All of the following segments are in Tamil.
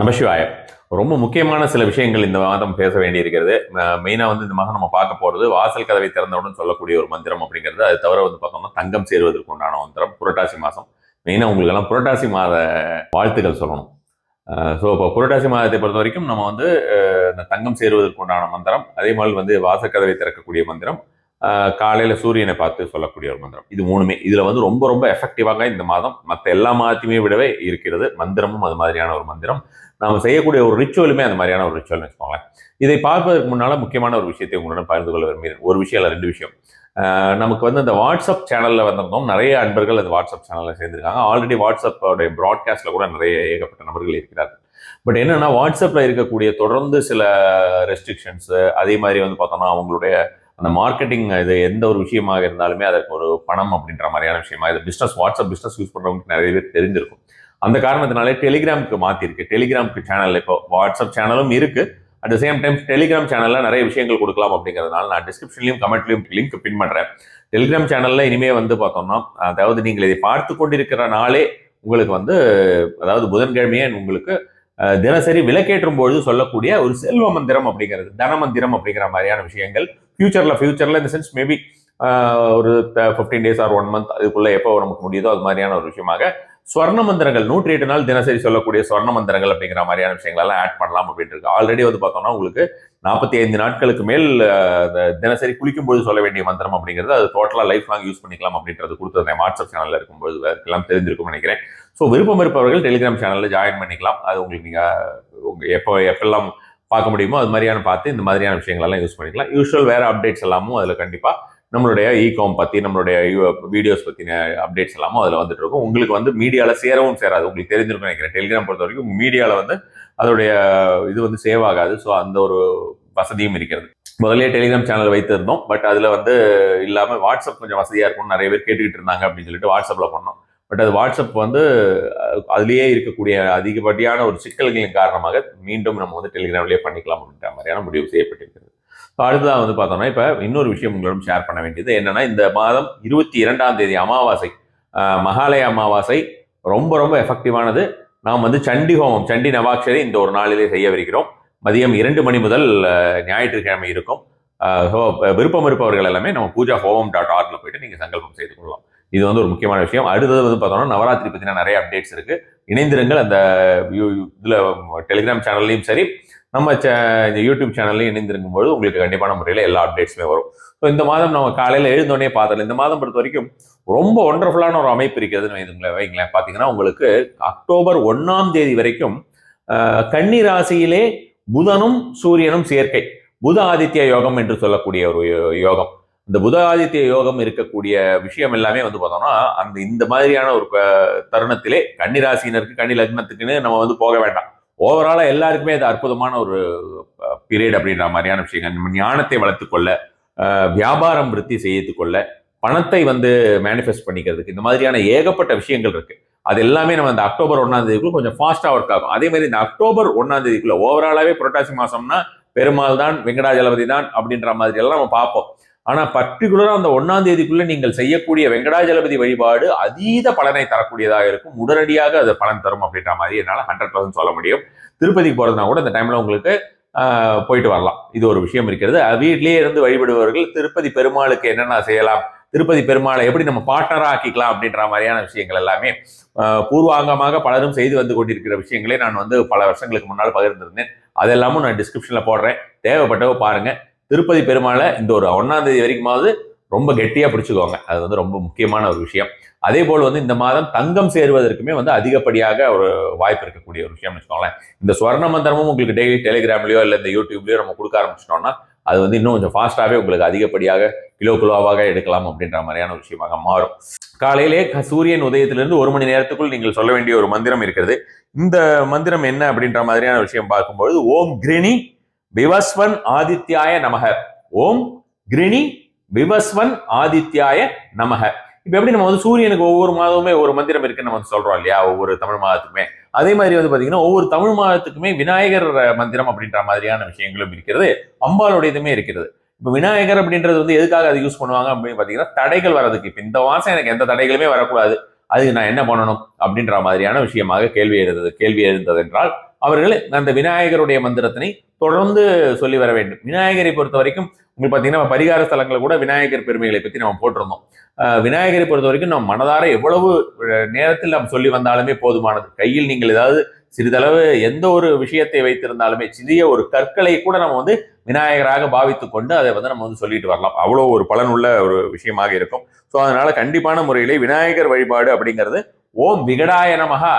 நமசிவாய ரொம்ப முக்கியமான சில விஷயங்கள் இந்த மாதம் பேச வேண்டியிருக்கிறது. மெயினாக வந்து இந்த மாதம் நம்ம பார்க்க போகிறது வாசல் கதவை திறந்தவுடன் சொல்லக்கூடிய ஒரு மந்திரம் அப்படிங்கிறது. அது தவிர வந்து பார்த்தோம்னா தங்கம் சேருவதற்கு உண்டான மந்திரம் புரட்டாசி மாதம். மெயினாக உங்களுக்கெல்லாம் புரட்டாசி மாத வாழ்த்துக்கள் சொல்லணும். ஸோ இப்போ புரட்டாசி மாதத்தை பொறுத்த வரைக்கும் நம்ம வந்து இந்த தங்கம் சேருவதற்கு உண்டான மந்திரம் அதே மாதிரி வந்து வாசக்கதவை திறக்கக்கூடிய மந்திரம் காலையில் சூரியனை பார்த்து சொல்லக்கூடிய ஒரு மந்திரம். இது மூணுமே. இதில் வந்து ரொம்ப ரொம்ப எஃபெக்டிவாக இந்த மாதம் மற்ற எல்லா மாதத்தையுமே விடவே இருக்கிறது. மந்திரமும் அது மாதிரியான ஒரு மந்திரம். நாம் செய்யக்கூடிய ஒரு ரிச்சுவலுமே அந்த மாதிரியான ஒரு ரிச்சுவல்னு வச்சுக்கோங்களேன். இதை பார்ப்பதற்கு முன்னால் முக்கியமான ஒரு விஷயத்தை உங்களுடன் பகிர்ந்து கொள்ள விரும்புகிறேன். ஒரு விஷயம் இல்லை ரெண்டு விஷயம். நமக்கு வந்து இந்த வாட்ஸ்அப் சேனலில் வந்திருந்தோம். நிறைய அன்பர்கள் அந்த வாட்ஸ்அப் சேனலில் சேர்ந்துருக்காங்க. ஆல்ரெடி வாட்ஸ்அப்போடைய ப்ராட்காஸ்ட்டில் கூட நிறைய ஏகப்பட்ட நபர்கள் இருக்கிறார்கள். பட் என்னென்னா வாட்ஸ்அப்பில் இருக்கக்கூடிய தொடர்ந்து சில ரெஸ்ட்ரிக்ஷன்ஸு அதே மாதிரி வந்து பார்த்தோம்னா அவங்களுடைய அந்த மார்க்கெட்டிங் இது எந்த ஒரு விஷயமாக இருந்தாலுமே அதற்கு ஒரு பணம் அப்படின்ற மாதிரியான விஷயமா இது பிஸ்னஸ் வாட்ஸ்அப் பிஸ்னஸ் யூஸ் பண்ணுறவங்களுக்கு நிறைய பேர் தெரிஞ்சிருக்கும். அந்த காரணத்தினாலே டெலிகிராமுக்கு மாற்றிருக்கு டெலிகிராமுக்கு சேனல் இப்போ வாட்ஸ்அப் சேனலும் இருக்கு. At the same time Telegram சேனலில் நிறைய விஷயங்கள் கொடுக்கலாம் அப்படிங்கிறதுனால நான் டிஸ்கிரிப்ஷன்லையும் கமெண்ட்லையும் லிங்க் பின் பண்ணுறேன் டெலிகிராம் சேனலில் இனிமே வந்து பார்த்தோம்னா அதாவது நீங்கள் இதை பார்த்து கொண்டிருக்கிற நாளே உங்களுக்கு வந்து அதாவது புதன்கிழமையே உங்களுக்கு தினசரி விலக்கேற்றும் பொழுது சொல்லக்கூடிய ஒரு செல்வ மந்திரம் அப்படிங்கிறது தன மந்திரம் அப்படிங்கிற மாதிரியான விஷயங்கள். ஃபியூச்சரில் ஃபியூச்சரில் இந்த சென்ஸ் மேபி ஒரு fifteen days or one month அதுக்குள்ளே எப்போ நமக்கு முடியுதோ அது மாதிரியான ஒரு விஷயமாக ஸ்வர்ண மந்திரங்கள் நூற்றி எட்டு நாள் தினசரி சொல்லக்கூடிய ஸ்வர்ண மந்திரங்கள் அப்படிங்கிற மாதிரியான விஷயங்கள் எல்லாம் ஆட் பண்ணலாம் அப்படின்ட்டு இருக்கு. ஆல்ரெடி வந்து பார்த்தோம்னா உங்களுக்கு நாற்பத்தி ஐந்து நாட்களுக்கு மேல் அஹ், இந்த தினசரி குளிக்கும்போது சொல்ல வேண்டிய மந்திரம் அப்படிங்கிறது அது டோட்டலாக லைஃப் லாங் யூஸ் பண்ணிக்கலாம் அப்படின்றது கொடுத்துருந்தேன். வாட்ஸ்அப் சேனலில் இருக்கும்போது எல்லாம் தெரிஞ்சிருக்கும்னு நினைக்கிறேன். ஸோ விருப்பம் இருப்பவர்கள் டெலிகிராம் சேனலில் ஜாயின் பண்ணிக்கலாம். அது உங்களுக்கு நீங்கள் உங்கள் எப்போ எப்பெல்லாம் பார்க்க முடியுமோ அது மாதிரியான பார்த்து இந்த மாதிரியான விஷயங்களெல்லாம் யூஸ் பண்ணிக்கலாம். யூஸ்வல் வேறு அப்டேட்ஸ் எல்லாமும் அதில் கண்டிப்பாக நம்மளுடைய இகாம் பற்றி நம்மளுடைய வீடியோஸ் பற்றின அப்டேட்ஸ் எல்லாமும் அதில் வந்துட்டு இருக்கும். உங்களுக்கு வந்து மீடியாவில் சேரவும் சேராது. உங்களுக்கு தெரிஞ்சிருக்கும் நினைக்கிறேன். டெலிகிராம் பொறுத்த வரைக்கும் மீடியாவில் வந்து அதோடைய இது வந்து சேவ் ஆகாது. ஸோ அந்த ஒரு வசதியும் இருக்கிறது. முதல்ல டெலிகிராம் சேனல் வைத்திருந்தோம். பட் அதில் வந்து இல்லாமல் வாட்ஸ்அப் கொஞ்சம் வசதியாக இருக்கும்னு நிறைய பேர் கேட்டுக்கிட்டு இருந்தாங்க அப்படின்னு சொல்லிட்டு வாட்ஸ்அப்பில் பண்ணோம். பட் அது வாட்ஸ்அப் வந்து அதுலேயே இருக்கக்கூடிய அதிகப்படியான ஒரு சிக்கல்களின் காரணமாக மீண்டும் நம்ம வந்து டெலிகிராம்லேயே பண்ணிக்கலாம் அப்படின்ற மாதிரியான முடிவு செய்யப்பட்டிருக்கிறது. ஸோ அடுத்ததாக வந்து பார்த்தோம்னா இப்போ இன்னொரு விஷயம் உங்களிடம் ஷேர் பண்ண வேண்டியது என்னென்னா இந்த மாதம் இருபத்தி இரண்டாம் தேதி அமாவாசை மகாலய அமாவாசை ரொம்ப ரொம்ப எஃபெக்டிவானது நாம் வந்து சண்டி ஹோமம் சண்டி நவாட்சரை இந்த ஒரு நாளிலே செய்யவிருக்கிறோம். மதியம் இரண்டு மணி முதல் ஞாயிற்றுக்கிழமை இருக்கும். ஸோ விருப்பம் இருப்பவர்கள் எல்லாமே நம்ம பூஜா ஹோமம் டாட் ஆர்கில் போயிட்டு நீங்கள் சங்கல்பம் செய்து கொள்ளலாம். இது வந்து ஒரு முக்கியமான விஷயம். அடுத்தது வந்து பார்த்தோம்னா நவராத்திரி பற்றின நிறைய அப்டேட்ஸ் இருக்கு. இணைந்திருங்கள். அந்த இதில் டெலிகிராம் சேனல்லையும் சரி நம்ம சே- இந்த யூடியூப் சேனல்லையும் இணைந்திருக்கும் போது உங்களுக்கு கண்டிப்பான முறையில் எல்லா அப்டேட்ஸுமே வரும். ஸோ இந்த மாதம் நம்ம காலையில் எழுந்தோடனே பார்த்தல இந்த மாதம் பொறுத்த வரைக்கும் ரொம்ப ஒண்டர்ஃபுல்லான ஒரு அமைப்பு இருக்கிறதுன்னு வைங்களேன் வைங்களேன். பார்த்தீங்கன்னா உங்களுக்கு அக்டோபர் ஒன்றாம் தேதி வரைக்கும் கன்னி ராசியிலே புதனும் சூரியனும் சேர்க்கை. புத ஆதித்ய யோகம் என்று சொல்லக்கூடிய ஒரு யோகம். இந்த புத ஆதித்ய யோகம் இருக்கக்கூடிய விஷயம் எல்லாமே வந்து பார்த்தோம்னா அந்த இந்த மாதிரியான ஒரு தருணத்திலே கன்னி ராசியினருக்கு கன்னி லக்னத்துக்குன்னு நம்ம வந்து போக வேண்டாம். ஓவராலா எல்லாருக்குமே அது அற்புதமான ஒரு பீரியட் அப்படின்ற மாதிரியான விஷயங்கள். ஞானத்தை வளர்த்துக்கொள்ள வியாபாரம் விருத்தி செய்து கொள்ள பணத்தை வந்து மேனிஃபெஸ்ட் பண்ணிக்கிறதுக்கு. இந்த மாதிரியான ஏகப்பட்ட விஷயங்கள் இருக்கு. அது எல்லாமே நம்ம இந்த அக்டோபர் ஒன்றாம் தேதிக்குள்ள கொஞ்சம் ஃபாஸ்ட்டாக ஒர்க் ஆகும். அதே மாதிரி இந்த அக்டோபர் ஒன்றாம் தேதிக்குள்ள ஓவராலாவே புரட்டாசி மாசம்னா பெருமாள் தான் வெங்கடாஜலபதி தான் அப்படின்ற மாதிரி எல்லாம் நம்ம பார்ப்போம். ஆனா பர்டிகுலரா அந்த ஒன்னாம் தேதிக்குள்ள நீங்கள் செய்யக்கூடிய வெங்கடாஜலபதி வழிபாடு அதீத பலனை தரக்கூடியதாக இருக்கும். உடனடியாக அது பலன் தரும் அப்படின்ற மாதிரி என்னால ஹண்ட்ரட் பர்சன்ட் சொல்ல முடியும். திருப்பதிக்கு போறதுனா கூட இந்த டைம்ல உங்களுக்கு போயிட்டு வரலாம். இது ஒரு விஷயம் இருக்கிறது. அது வீட்டிலேயே இருந்து வழிபடுபவர்கள் திருப்பதி பெருமாளுக்கு என்னென்ன செய்யலாம்? திருப்பதி பெருமாளை எப்படி நம்ம பார்ட்னரா ஆக்கிக்கலாம் அப்படின்ற மாதிரியான விஷயங்கள் எல்லாமே பூர்வாங்கமாக பலரும் செய்து வந்து கொண்டிருக்கிற விஷயங்களே நான் வந்து பல வருஷங்களுக்கு முன்னால் பகிர்ந்திருந்தேன். அதெல்லாமும் நான் டிஸ்கிரிப்ஷனில் போடுறேன். தேவைப்பட்டவ பாருங்க. திருப்பதி பெருமாளை இந்த ஒரு ஒன்றாந்தேதி வரைக்குமாவது ரொம்ப கெட்டியாக பிடிச்சிக்கோங்க. அது வந்து ரொம்ப முக்கியமான ஒரு விஷயம். அதே போல் வந்து இந்த மாதம் தங்கம் சேருவதற்குமே வந்து அதிகப்படியாக ஒரு வாய்ப்பு இருக்கக்கூடிய ஒரு விஷயம்னு வச்சுக்கோங்களேன். இந்த ஸ்வர்ண மந்திரமும் உங்களுக்கு டெய்லி டெலிகிராம்லையோ இல்லை இந்த யூடியூப்லையோ நம்ம கொடுக்க ஆரம்பிச்சிட்டோம்னா அது வந்து இன்னும் கொஞ்சம் ஃபாஸ்ட்டாகவே உங்களுக்கு அதிகப்படியாக கிலோ கிலோவாக எடுக்கலாம் அப்படின்ற மாதிரியான ஒரு விஷயமாக மாறும். காலையிலே சூரியன் உதயத்திலிருந்து ஒரு மணி நேரத்துக்குள் நீங்கள் சொல்ல வேண்டிய ஒரு மந்திரம் இருக்கிறது. இந்த மந்திரம் என்ன அப்படின்ற மாதிரியான விஷயம் பார்க்கும்பொழுது ஓம் கிரிணி விவஸ்வன் ஆதித்யாய நமக. ஓம் கிரிணி விவஸ்வன் ஆதித்யாய நமக. இப்போ எப்படி நம்ம வந்து சூரியனுக்கு ஒவ்வொரு மாதமுமே ஒரு மந்திரம் இருக்குன்னு நம்ம வந்து சொல்றோம் இல்லையா? ஒவ்வொரு தமிழ் மாதத்துக்குமே. அதே மாதிரி வந்து பார்த்தீங்கன்னா ஒவ்வொரு தமிழ் மாதத்துக்குமே விநாயகர் மந்திரம் அப்படின்ற மாதிரியான விஷயங்களும் இருக்கிறது. அம்பாளுடையதுமே இருக்கிறது. இப்போ விநாயகர் அப்படின்றது வந்து எதுக்காக அதை யூஸ் பண்ணுவாங்க அப்படின்னு பார்த்தீங்கன்னா தடைகள் வரதுக்கு இப்போ இந்த மாதம் எனக்கு எந்த தடைகளுமே வரக்கூடாது. அதுக்கு நான் என்ன பண்ணணும் அப்படின்ற மாதிரியான விஷயமாக கேள்வி எழுந்தது கேள்வி எழுந்தது என்றால் அவர்கள் அந்த விநாயகருடைய மந்திரத்தினை தொடர்ந்து சொல்லி வர வேண்டும். விநாயகரை பொறுத்த வரைக்கும் உங்களுக்கு பார்த்தீங்கன்னா பரிகார ஸ்தலங்களை கூட விநாயகர் பெருமைகளை பற்றி நம்ம போட்டிருந்தோம். விநாயகரை பொறுத்த வரைக்கும் நம்ம மனதார எவ்வளவு நேரத்தில் நாம் சொல்லி வந்தாலுமே போதுமானது. கையில் நீங்கள் ஏதாவது சிறிதளவு எந்த ஒரு விஷயத்தை வைத்திருந்தாலுமே சிறிய ஒரு கற்களை கூட நம்ம வந்து விநாயகராக பாவித்து கொண்டு அதை வந்து நம்ம வந்து சொல்லிட்டு வரலாம். அவ்வளோ ஒரு பலனுள்ள ஒரு விஷயமாக இருக்கும். ஸோ அதனால கண்டிப்பான முறையிலே விநாயகர் வழிபாடு அப்படிங்கிறது ஓம் விகடாய நமகா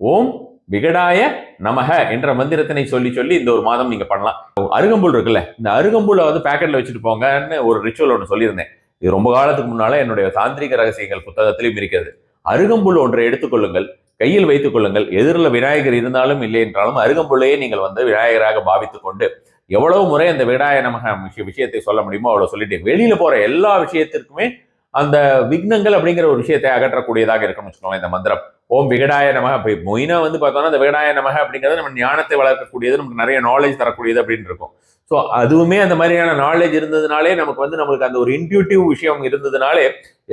ஓம் விகடாய நமக என்ற மந்திரத்தினை சொல்லி சொல்லி இந்த ஒரு மாதம் நீங்க பண்ணலாம். அருகம்புல் இருக்குல்ல இந்த அருகம்புல வந்து பேக்கெட்ல வச்சுட்டு போங்கன்னு ஒரு ரிச்சுவல் ஒன்று சொல்லியிருந்தேன். இது ரொம்ப காலத்துக்கு முன்னால என்னுடைய தாந்திரிக ரகசியங்கள் புத்தகத்திலும் இருக்கிறது. அருகம்புல் ஒன்றை எடுத்துக்கொள்ளுங்கள் கையில் வைத்துக் கொள்ளுங்கள். எதிரில் விநாயகர் இருந்தாலும் இல்லை என்றாலும் அருகம்புள்ளையே நீங்கள் வந்து விநாயகராக பாவித்துக் கொண்டு எவ்வளவு முறை அந்த விநாயக நமக விஷயத்தை சொல்ல முடியுமோ அவ்வளவு சொல்லிட்டு வெளியில போற எல்லா விஷயத்திற்குமே அந்த விக்னங்கள் அப்படிங்கிற ஒரு விஷயத்தை அகற்றக்கூடியதாக இருக்கும்னு வச்சுக்கோங்களேன். இந்த மந்திரம். ஓம் விகடாய நமக இப்போ மொயினா வந்து பார்த்தோம்னா அந்த விகடாய நமக அப்படிங்கிறது நம்ம ஞானத்தை வளர்க்கக்கூடியது நமக்கு நிறைய நாலேஜ் தரக்கூடியது அப்படின்னு இருக்கும். ஸோ அதுவுமே அந்த மாதிரியான நாலேஜ் இருந்ததுனாலே நமக்கு வந்து நம்மளுக்கு அந்த ஒரு இன்ட்யூட்டிவ் விஷயம் இருந்ததுனாலே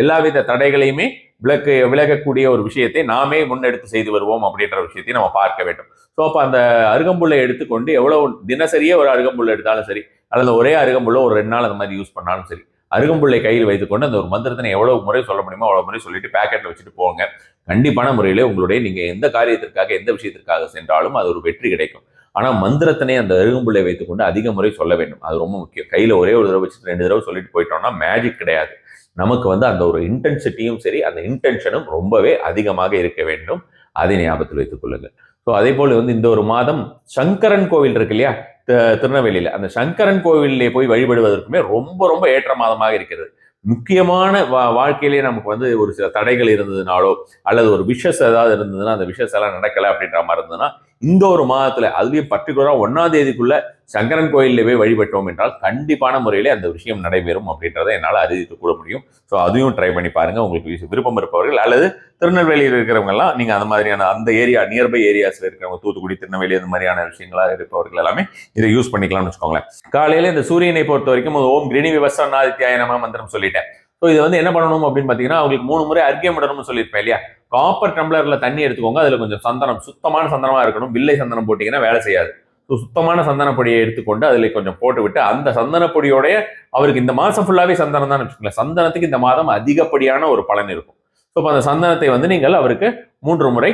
எல்லாவித தடைகளையுமே விளக்கு விலகக்கூடிய ஒரு விஷயத்தை நாமே முன்னெடுத்து செய்து வருவோம் அப்படின்ற விஷயத்தை நம்ம பார்க்க வேண்டும். ஸோ அப்போ அந்த அருகம்புல்லை எடுத்துக்கொண்டு எவ்வளோ தினசரியே ஒரு அருகம்புல் எடுத்தாலும் சரி அல்லது ஒரே அருகம்புல்ல ஒரு ரெண்டு நாள் அந்த மாதிரி யூஸ் பண்ணாலும் சரி அருகம்புள்ளை கையில் வைத்துக்கொண்டு அந்த ஒரு மந்திரத்தினை எவ்வளவு முறை சொல்ல முடியுமோ அவ்வளவு முறை சொல்லிட்டு பேக்கெட்டில் வச்சுட்டு போங்க. கண்டிப்பான முறையிலே உங்களுடைய நீங்க எந்த காரியத்திற்காக எந்த விஷயத்திற்காக சென்றாலும் அது ஒரு வெற்றி கிடைக்கும். ஆனால் மந்திரத்தினை அந்த அருகம்புள்ளை வைத்துக்கொண்டு அதிக முறை சொல்ல வேண்டும். அது ரொம்ப முக்கியம். கையில ஒரே ஒரு தடவை வச்சுட்டு ரெண்டு தடவை சொல்லிட்டு போயிட்டோம்னா மேஜிக் கிடையாது. நமக்கு வந்து அந்த ஒரு இன்டென்சிட்டியும் சரி அந்த இன்டென்ஷனும் ரொம்பவே அதிகமாக இருக்க வேண்டும். அதை ஞாபகத்தில் வைத்துக் கொள்ளுங்கள். ஸோ அதே போல் வந்து இந்த ஒரு மாதம் சங்கரன் கோவில் இருக்கு இல்லையா? திருநெல்வேலியில. அந்த சங்கரன் கோவிலே போய் வழிபடுவதற்குமே ரொம்ப ரொம்ப ஏற்ற மாதமாக இருக்கிறது. முக்கியமான வா- வாழ்க்கையிலே நமக்கு வந்து ஒரு சில தடைகள் இருந்ததுனாலோ அல்லது ஒரு விஷஸ் ஏதாவது இருந்ததுன்னா அந்த விஷஸ் எல்லாம் நடக்கல அப்படின்ற மாதிரி இருந்ததுன்னா இந்த ஒரு மாதத்தில் அதுலேயும் பர்டிகுலராக ஒன்றாம் தேதிக்குள்ள சங்கரன் கோயிலில் போய் வழிபட்டோம் என்றால் கண்டிப்பான முறையிலே அந்த விஷயம் நடைபெறும் அப்படின்றத என்னால் அறிவித்து கூட முடியும். ஸோ அதையும் ட்ரை பண்ணி பாருங்கள் உங்களுக்கு விருப்பம் இருப்பவர்கள் அல்லது திருநெல்வேலியில் இருக்கிறவங்க எல்லாம் அந்த மாதிரியான அந்த ஏரியா நியர்பை ஏரியாஸில் இருக்கிறவங்க தூத்துக்குடி திருநெல்வேலி அந்த மாதிரியான விஷயங்களா இருப்பவர்கள் எல்லாமே இதை யூஸ் பண்ணிக்கலாம்னு வச்சுக்கோங்களேன். காலையில் இந்த சூரியனை பொறுத்த வரைக்கும் ஓம் கிரிணி விவசானாதித்யாய நம மந்திரம் சொல்லிட்டேன். ஸோ இது வந்து என்ன பண்ணணும் அப்படின்னு பார்த்தீங்கன்னா அவங்களுக்கு மூணு முறை அர்க்கியம் விடணும்னு சொல்லியிருப்பேன் இல்லையா? காப்பர் டம்ளர்ல தண்ணி எடுத்துக்கோங்க. அதுல கொஞ்சம் சந்தனம் சுத்தமான சந்தனமா இருக்கணும். வில்லை சந்தனம் போட்டீங்கன்னா வேலை செய்யாது. ஸோ சுத்தமான சந்தன பொடியை எடுத்துக்கொண்டு அதில் கொஞ்சம் போட்டு விட்டு அந்த சந்தன பொடியோடைய அவருக்கு இந்த மாதம் ஃபுல்லாகவே சந்தனம் தான் வச்சுக்கோங்களேன். சந்தனத்துக்கு இந்த மாதம் அதிகப்படியான ஒரு பலன் இருக்கும். ஸோ அப்போ அந்த சந்தனத்தை வந்து நீங்கள் அவருக்கு மூன்று முறை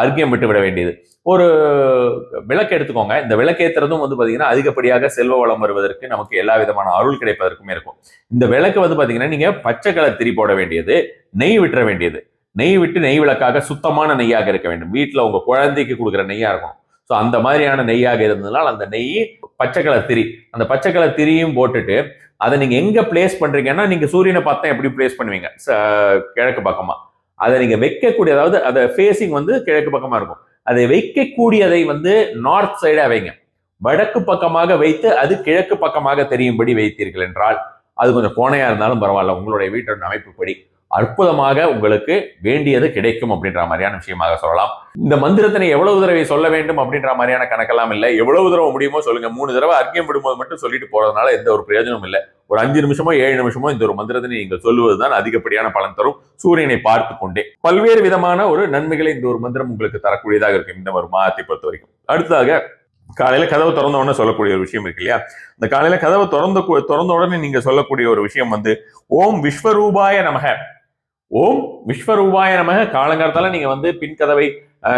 அர்க்கியம் விட்டு விட வேண்டியது. ஒரு விளக்கு எடுத்துக்கோங்க. இந்த விளக்கேத்துறதும் வந்து பார்த்தீங்கன்னா அதிகப்படியாக செல்வ வளம் வருவதற்கு நமக்கு எல்லா விதமான அருள் கிடைப்பதற்குமே இருக்கும். இந்த விளக்கு வந்து பார்த்தீங்கன்னா நீங்கள் பச்சை கலர் திரி போட வேண்டியது நெய் விட்டுற வேண்டியது. நெய் விட்டு நெய் விளக்காக சுத்தமான நெய்யாக இருக்க வேண்டும். வீட்டில் உங்க குழந்தைக்கு கொடுக்குற நெய்யா இருக்கும் ஸோ அந்த மாதிரியான நெய்யாக இருந்ததுனால் அந்த நெய் பச்சை கலர் திரி. அந்த பச்சை கலர் திரியும் போட்டுட்டு அதை நீங்கள் எங்கே பிளேஸ் பண்ணுறீங்கன்னா நீங்கள் சூரியனை பார்த்தா எப்படி பிளேஸ் பண்ணுவீங்க? ச- கிழக்கு பக்கமாக அதை நீங்கள் வைக்கக்கூடிய அதாவது அதை ஃபேஸிங் வந்து கிழக்கு பக்கமாக இருக்கும். அதை வைக்கக்கூடியதை வந்து நார்த் சைடாக வைங்க. வடக்கு பக்கமாக வைத்து அது கிழக்கு பக்கமாக தெரியும்படி வைத்தீர்கள் என்றால் அது கொஞ்சம் கோணையாக இருந்தாலும் பரவாயில்ல. உங்களுடைய வீட்டோட அமைப்புப்படி. அற்புதமாக உங்களுக்கு வேண்டியது கிடைக்கும் அப்படின்ற மாதிரியான விஷயமாக சொல்லலாம். இந்த மந்திரத்தினை எவ்வளவு தடவை சொல்ல வேண்டும் அப்படின்ற மாதிரியான கணக்கெல்லாம் இல்லை. எவ்வளவு தடவை முடியுமோ சொல்லுங்க. மூணு தடவை அர்க்கியம் விடும்போது மட்டும் சொல்லிட்டு போறதுனால எந்த ஒரு பிரயோஜனமும் இல்லை. ஒரு அஞ்சு நிமிஷமோ ஏழு நிமிஷமோ இந்த ஒரு மந்திரத்தினை நீங்கள் சொல்லுவதுதான் அதிகப்படியான பலன் தரும். சூரியனை பார்த்து கொண்டே. பல்வேறு விதமான ஒரு நன்மைகளை இந்த ஒரு மந்திரம் உங்களுக்கு தரக்கூடியதாக இருக்கும். இந்த ஒரு மாதத்தை பொறுத்த வரைக்கும். அடுத்ததாக காலையில கதவு திறந்த உடனே சொல்லக்கூடிய ஒரு விஷயம் இருக்கு இல்லையா? இந்த காலையில கதவு திறந்த திறந்த உடனே நீங்க சொல்லக்கூடிய ஒரு விஷயம் வந்து ஓம் விஸ்வரூபாய நமக. ஓம் விஸ்வரூபாய நமக. காலங்காலத்தால நீங்க வந்து பின் கதவை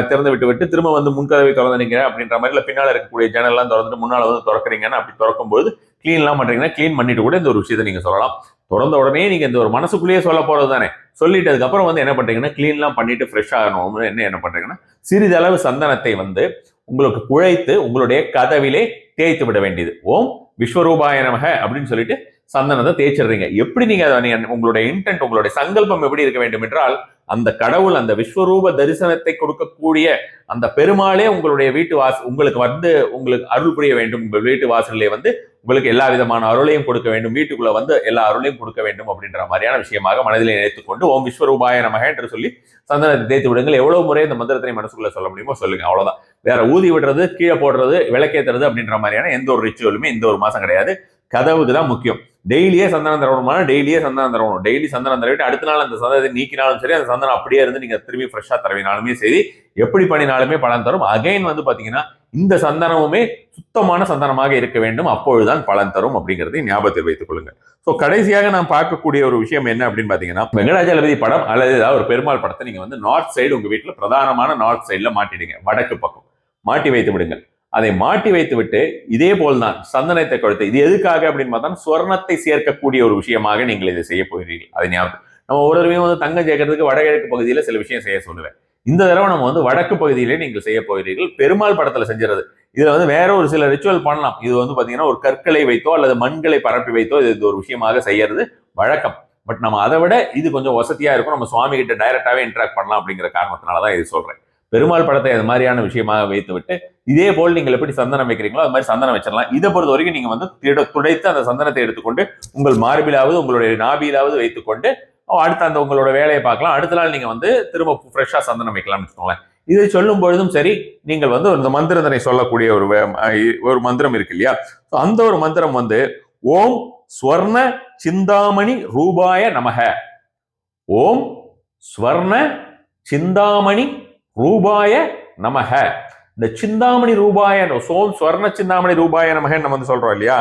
திறந்து விட்டு விட்டு திரும்ப வந்து முன் கதவை திறந்துனீங்க அப்படின்ற மாதிரி பின்னால் இருக்கக்கூடிய ஜன்னல்லாம் திறந்துட்டு முன்னால் வந்து திறக்கிறீங்கன்னு அப்படி திறக்கும்போது க்ளீன்லாம் பண்ணுறீங்கன்னா க்ளீன் பண்ணிட்டு கூட இந்த ஒரு விஷயத்தை நீங்க சொல்லலாம். திறந்த உடனே நீங்க இந்த ஒரு மனசுக்குள்ளேயே சொல்ல போறது தானே. சொல்லிட்டு அதுக்கப்புறம் வந்து என்ன பண்ணுறீங்கன்னா க்ளீன்லாம் பண்ணிட்டு ஃப்ரெஷ் ஆகணும். என்ன என்ன பண்ணுறீங்கன்னா சிறிதளவு சந்தனத்தை வந்து உங்களுக்கு குழைத்து உங்களுடைய கதவிலே தேய்த்து விட வேண்டியது. ஓம் விஸ்வரூபாய நமக அப்படின்னு சொல்லிட்டு சந்தனத்தை தேய்ச்சிடுறீங்க. எப்படி நீங்க அதை உங்களுடைய இன்டென்ட் உங்களுடைய சங்கல்பம் எப்படி இருக்க வேண்டும் என்றால் அந்த கடவுள் அந்த விஸ்வரூப தரிசனத்தை கொடுக்கக்கூடிய அந்த பெருமாளே உங்களுடைய வீட்டு வாச உங்களுக்கு வந்து உங்களுக்கு அருள் புரிய வேண்டும். உங்கள் வீட்டு வாசலிலே வந்து உங்களுக்கு எல்லா விதமான அருளையும் கொடுக்க வேண்டும். வீட்டுக்குள்ள வந்து எல்லா அருளையும் கொடுக்க வேண்டும் அப்படின்ற மாதிரியான விஷயமாக மனதில் நினைத்துக்கொண்டு ஓம் விஸ்வரூபாய நமக என்று சொல்லி சந்தனத்தை தேய்த்து விடுங்கள். எவ்வளவு முறை இந்த மந்திரத்தினை மனசுக்குள்ள சொல்ல முடியுமோ சொல்லுங்க. அவ்வளவுதான். வேற ஊதி விடுறது கீழே போடுறது விளக்கேத்துறது அப்படின்ற மாதிரியான எந்த ஒரு ரிச்சுவலுமே இந்த ஒரு மாசம் கிடையாது. கதவுக்கு தான் முக்கியம். டெய்லியே சந்தனம் தரணுமா. டெய்லியே சந்தனம் தரணும். டெய்லி சந்தனம் தரவிட்டு அடுத்த நாள் அந்த சந்தனத்தை நீக்கினாலும் சரி அந்த சந்தனம் அப்படியே இருந்து நீங்க திரும்பி ஃப்ரெஷ்ஷா தரவினாலுமே சரி எப்படி பண்ணினாலுமே பலன் தரும். அகைன் வந்து பாத்தீங்கன்னா இந்த சந்தனமுமே சுத்தமான சந்தனமாக இருக்க வேண்டும். அப்பொழுதுதான் பலன் தரும் அப்படிங்கிறதை ஞாபகத்தில் வைத்துக் கொள்ளுங்கள். ஸோ கடைசியாக நான் பார்க்கக்கூடிய ஒரு விஷயம் என்ன அப்படின்னு பார்த்தீங்கன்னா வெங்கடாஜலபதி படம் அல்லது ஏதாவது ஒரு பெருமாள் படத்தை நீங்கள் வந்து நார்த் சைடு உங்கள் வீட்டில் பிரதானமான நார்த் சைடில் மாட்டிடுங்க. வடக்கு பக்கம். மாட்டி வைத்து விடுங்கள். அதை மாட்டி வைத்து விட்டு இதே போல்தான் சந்தனத்தை கொடுத்து இது எதுக்காக அப்படின்னு பார்த்தா சுவர்ணத்தை சேர்க்கக்கூடிய ஒரு விஷயமாக நீங்கள் இதை செய்ய போகிறீர்கள். அதை ஞாபகம் நம்ம ஒரு வந்து தங்கம் சேர்க்கறதுக்கு வடகிழக்கு பகுதியில் சில விஷயம் செய்ய சொல்லுவேன். இந்த தடவை நம்ம வந்து வடக்கு பகுதியிலே நீங்கள் செய்ய போகிறீர்கள். பெருமாள் படத்தில் செஞ்சுறது இதில் வந்து வேற ஒரு சில ரிச்சுவல் பண்ணலாம். இது வந்து பார்த்தீங்கன்னா ஒரு கற்களை வைத்தோ அல்லது மண்களை பரப்பி வைத்தோ இது ஒரு விஷயமாக செய்யறது வழக்கம். பட் நம்ம அதை விட இது கொஞ்சம் வசதியாக இருக்கும். நம்ம சுவாமி கிட்ட டைரக்டாவே இன்ட்ராக்ட் பண்ணலாம் அப்படிங்கிற காரணத்தினால தான் இது சொல்கிறேன் பெருமாள் படத்தை அது மாதிரியான விஷயமாக வைத்து விட்டு இதே போல் நீங்கள் எப்படி சந்தனம் வைக்கிறீங்களோ அது மாதிரி சந்தனம் வச்சிடலாம். இதை பொறுத்த வரைக்கும் நீங்க வந்து திட- துடைத்து அந்த சந்தனத்தை எடுத்துக்கொண்டு உங்கள் மார்பிலாவது உங்களுடைய நாபிலாவது வைத்துக்கொண்டு அடுத்த அந்த உங்களோட வேலையை பார்க்கலாம். அடுத்த நாள் நீங்க வந்து திரும்ப ஃப்ரெஷ்ஷா சந்தனம் வைக்கலாம்னு வச்சுக்கோங்களேன். இதை சொல்லும் பொழுதும் சரி நீங்கள் வந்து இந்த மந்திரத்தினை சொல்லக்கூடிய ஒரு ஒரு மந்திரம் இருக்கு இல்லையா? அந்த ஒரு மந்திரம் வந்து ஓம் ஸ்வர்ண சிந்தாமணி ரூபாய நமக. ஓம் ஸ்வர்ண சிந்தாமணி ரூபாய நமக. இந்த சிந்தாமணி ரூபாயன் சோம் ஸ்வர்ண சிந்தாமணி ரூபாய மகன் நம்ம வந்து சொல்றோம் இல்லையா?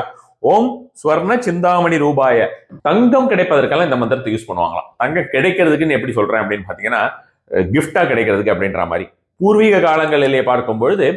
ஓம் ஸ்வர்ண சிந்தாமணி ரூபாய. தங்கம் கிடைப்பதற்கெல்லாம் இந்த மந்திரத்தை யூஸ் பண்ணுவாங்களாம். தங்கம் கிடைக்கிறதுக்குன்னு எப்படி சொல்றேன் அப்படின்னு பாத்தீங்கன்னா கிஃப்டா கிடைக்கிறதுக்கு அப்படின்ற மாதிரி. பூர்வீக காலங்களிலே பார்க்கும் பொழுது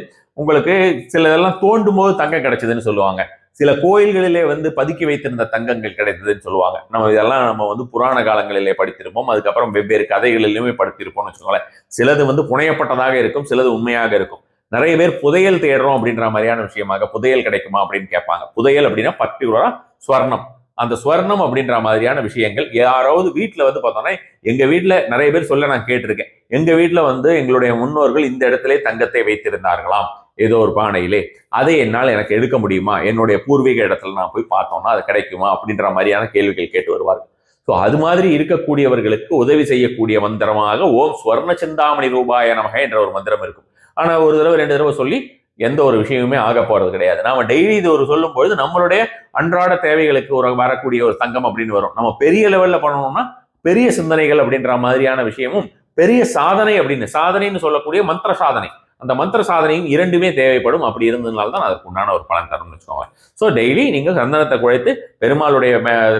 உங்களுக்கு சில இதெல்லாம் தோண்டும் போது தங்கம் கிடைச்சதுன்னு சொல்லுவாங்க. சில கோயில்களிலே வந்து பதுக்கி வைத்திருந்த தங்கங்கள் கிடைத்ததுன்னு சொல்லுவாங்க. நம்ம இதெல்லாம் நம்ம வந்து புராண காலங்களிலே படித்திருப்போம். அதுக்கப்புறம் வெவ்வேறு கதைகளிலுமே படித்திருப்போம்னு வச்சுக்கோங்களேன். சிலது வந்து புனையப்பட்டதாக இருக்கும் சிலது உண்மையாக இருக்கும். நிறைய பேர் புதையல் தேடுறோம் அப்படின்ற மாதிரியான விஷயமாக புதையல் கிடைக்குமா அப்படின்னு கேட்பாங்க. புதையல் அப்படின்னா பர்டிகுலரா ஸ்வர்ணம். அந்த ஸ்வர்ணம் அப்படின்ற மாதிரியான விஷயங்கள் யாராவது வீட்டில் வந்து பார்த்தோன்னா எங்க வீட்டில் நிறைய பேர் சொல்ல நான் கேட்டிருக்கேன். எங்க வீட்டில் வந்து எங்களுடைய முன்னோர்கள் இந்த இடத்துல தங்கத்தை வைத்திருந்தார்களாம். ஏதோ ஒரு பானையிலே. அதை என்னால் எனக்கு எடுக்க முடியுமா? என்னுடைய பூர்வீக இடத்துல நான் போய் பார்த்தோம்னா அது கிடைக்குமா? அப்படின்ற மாதிரியான கேள்விகள் கேட்டு வருவார்கள். ஸோ அது மாதிரி இருக்கக்கூடியவர்களுக்கு உதவி செய்யக்கூடிய மந்திரமாக ஓம் ஸ்வர்ண சிந்தாமணி ரூபாய நமக என்ற ஒரு மந்திரம் இருக்கும். ஆனா ஒரு தடவை ரெண்டு தடவை சொல்லி எந்த ஒரு விஷயமுமே ஆக போகிறது கிடையாது. நாம டெய்லி இது ஒரு சொல்லும் பொழுது நம்மளுடைய அன்றாட தேவைகளுக்கு ஒரு வரக்கூடிய ஒரு தங்கம் அப்படின்னு வரும். நம்ம பெரிய லெவல்ல பண்ணணும்னா பெரிய சிந்தனைகள் அப்படின்ற மாதிரியான விஷயமும் பெரிய சாதனை அப்படின்னு சாதனைன்னு சொல்லக்கூடிய மந்திர சாதனை. அந்த மந்திர சாதனையும் இரண்டுமே தேவைப்படும். அப்படி இருந்ததுனால தான் அதற்கு உண்டான ஒரு பலன் தரும்னு வச்சுக்கோங்களேன். ஸோ டெய்லி நீங்கள் சந்தனத்தை குழைத்து பெருமாளுடைய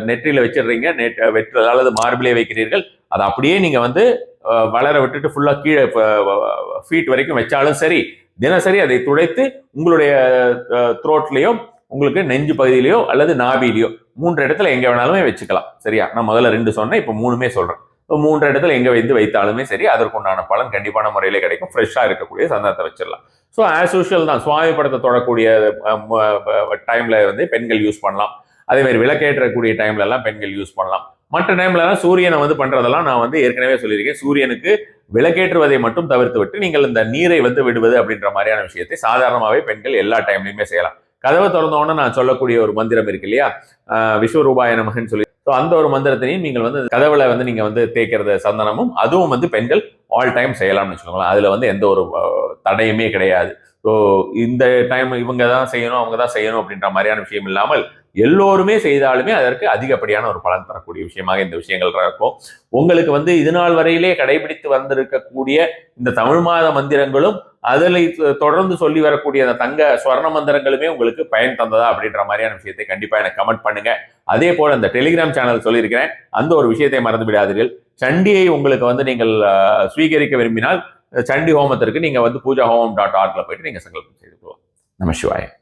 நெற்றியில் வச்சிடுறீங்க. நெட் வெற்று அல்லது மார்பிலே வைக்கிறீர்கள். அதை அப்படியே நீங்கள் வந்து வளர விட்டுட்டு ஃபுல்லாக கீழே ஃபீட் வரைக்கும் வச்சாலும் சரி தினசரி அதை துடைத்து உங்களுடைய த்ரோட்லேயோ உங்களுக்கு நெஞ்சு பகுதியிலையோ அல்லது நாபிலையோ மூன்று இடத்துல எங்கே வேணாலுமே வச்சுக்கலாம். சரியா? நான் முதல்ல ரெண்டு சொன்னேன் இப்போ மூணுமே சொல்கிறேன் மூன்று இடத்துல எங்கே வைத்து வைத்தாலுமே சரி அதற்குண்டான பலன் கண்டிப்பான முறையில கிடைக்கும். ஃப்ரெஷ்ஷா இருக்கக்கூடிய சந்தனத்தை வச்சிடலாம். ஸோ ஆஸ் யூஷுவல் தான் சுவாமி படத்தை தொடக்கூடிய டைம்ல வந்து பெண்கள் யூஸ் பண்ணலாம். அதே மாதிரி விளக்கேற்றக்கூடிய டைம்ல எல்லாம் பெண்கள் யூஸ் பண்ணலாம். மற்ற டைம்ல எல்லாம் சூரியனை வந்து பண்றதெல்லாம் நான் வந்து ஏற்கனவே சொல்லியிருக்கேன். சூரியனுக்கு விளக்கேற்றுவதை மட்டும் தவிர்த்து விட்டு நீங்கள் இந்த நீரை வந்து விடுவது அப்படின்ற மாதிரியான விஷயத்தை சாதாரணமாகவே பெண்கள் எல்லா டைம்லையுமே செய்யலாம். கதவை திறந்தோன்னு உடனே நான் சொல்லக்கூடிய ஒரு மந்திரம் இருக்கு இல்லையா? விஸ்வரூபாய நமகன்னு சொல்லி ஸோ அந்த ஒரு மந்திரத்தையும் நீங்கள் வந்து கதவுல வந்து நீங்கள் வந்து தேய்க்கிறது சந்தனமும் அதுவும் வந்து பெண்கள் ஆல் டைம் செய்யலாம்னு வச்சுக்கோங்களேன். அதில் வந்து எந்த ஒரு தடையுமே கிடையாது. ஸோ இந்த டைம் இவங்க தான் செய்யணும் அவங்க தான் செய்யணும் அப்படின்ற மாதிரியான விஷயம் இல்லாமல் எல்லோருமே செய்தாலுமே அதற்கு அதிகப்படியான ஒரு பலன் தரக்கூடிய விஷயமாக இந்த விஷயங்கள் இருக்கும். உங்களுக்கு வந்து இது நாள் வரையிலே கடைபிடித்து வந்திருக்கக்கூடிய இந்த தமிழ் மாத மந்திரங்களும் அதில் தொடர்ந்து சொல்லி வரக்கூடிய அந்த தங்க ஸ்வர்ண மந்திரங்களுமே உங்களுக்கு பயன் தந்ததா அப்படின்ற மாதிரியான விஷயத்தை கண்டிப்பாக எனக்கு கமெண்ட் பண்ணுங்க. அதே போல் அந்த டெலிகிராம் சேனல் சொல்லியிருக்கிறேன். அந்த ஒரு விஷயத்தை மறந்து விடாதீர்கள். சண்டியை உங்களுக்கு வந்து நீங்கள் ஸ்வீகரிக்க விரும்பினால் சண்டி ஹோமத்திற்கு நீங்கள் வந்து பூஜா ஹோமம் டாட் ஆர்கில் போயிட்டு நீங்கள் சங்கல்பம் செய்து கொள்ளலாம். நம சிவாயம்